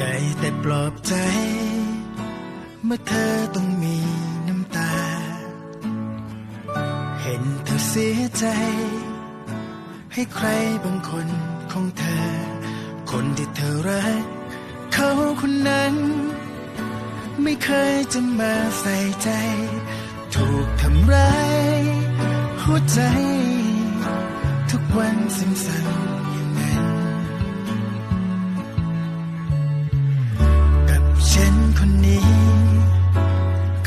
ได้แต่ปลอบใจ เมื่อเธอต้องมีน้ำตา เห็นเธอเสียใจ ให้ใครบางคนของเธอ คนที่เธอรัก เขาคนนั้น ไม่เคยจะมาใส่ใจ ถูกทำร้าย หัวใจ ทุกวันซ้ำๆอย่างนั้น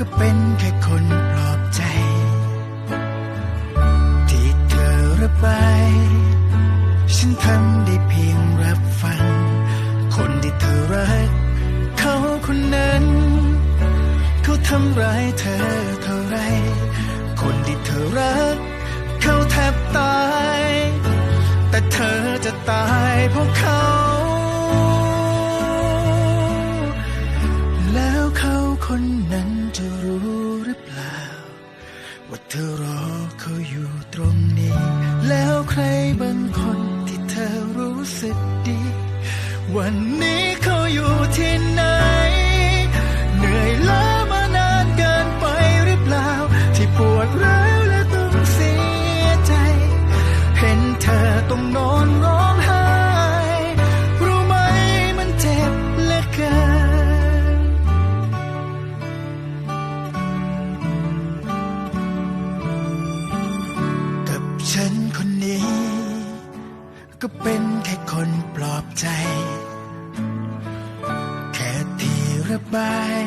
ก็เป็นแค่คนปลอบใจ ที่เธอระบาย ฉันทำได้เพียงรับฟัง คนที่เธอรัก เขาคนนั้น เขาทำร้ายเธอเท่าไร คนที่เธอรัก เขาแทบตาย แต่เธอจะตายเพราะเขา บางคนที่เธอรู้สึกดี วันนี้ เป็นแค่คนปลอบใจ แค่ที่ระบาย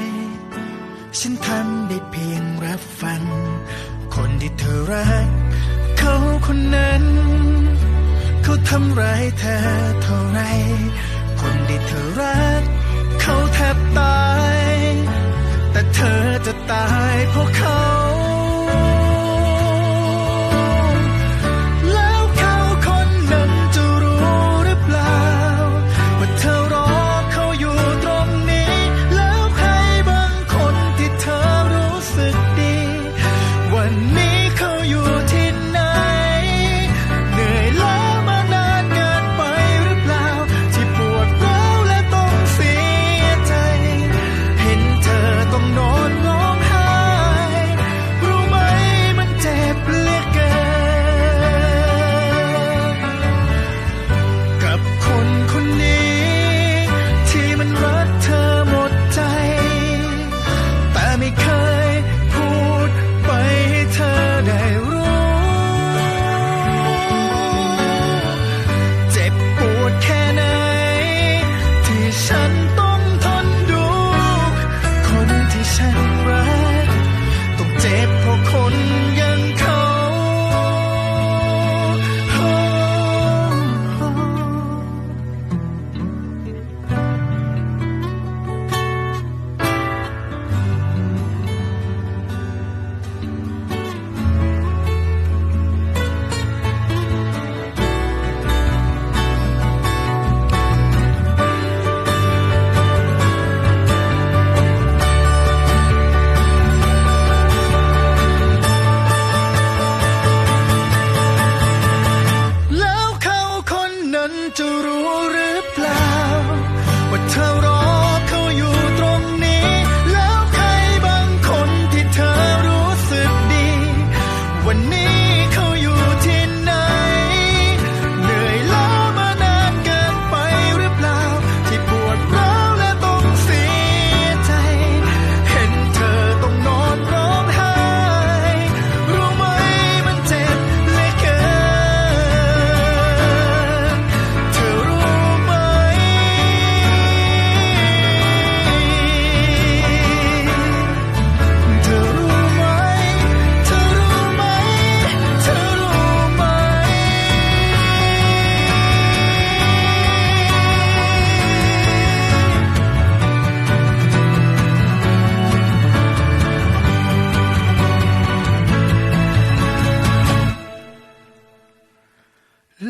ฉันทำได้เพียงรับฟัง คนที่เธอรัก เขาคนนั้น เขาทำร้ายเธอเท่าไร คนที่เธอรัก เขาแทบตาย แต่เธอจะตายเพราะเขา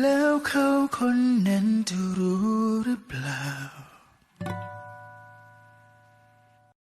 แล้วเขาคนนั้นจะรู้หรือเปล่า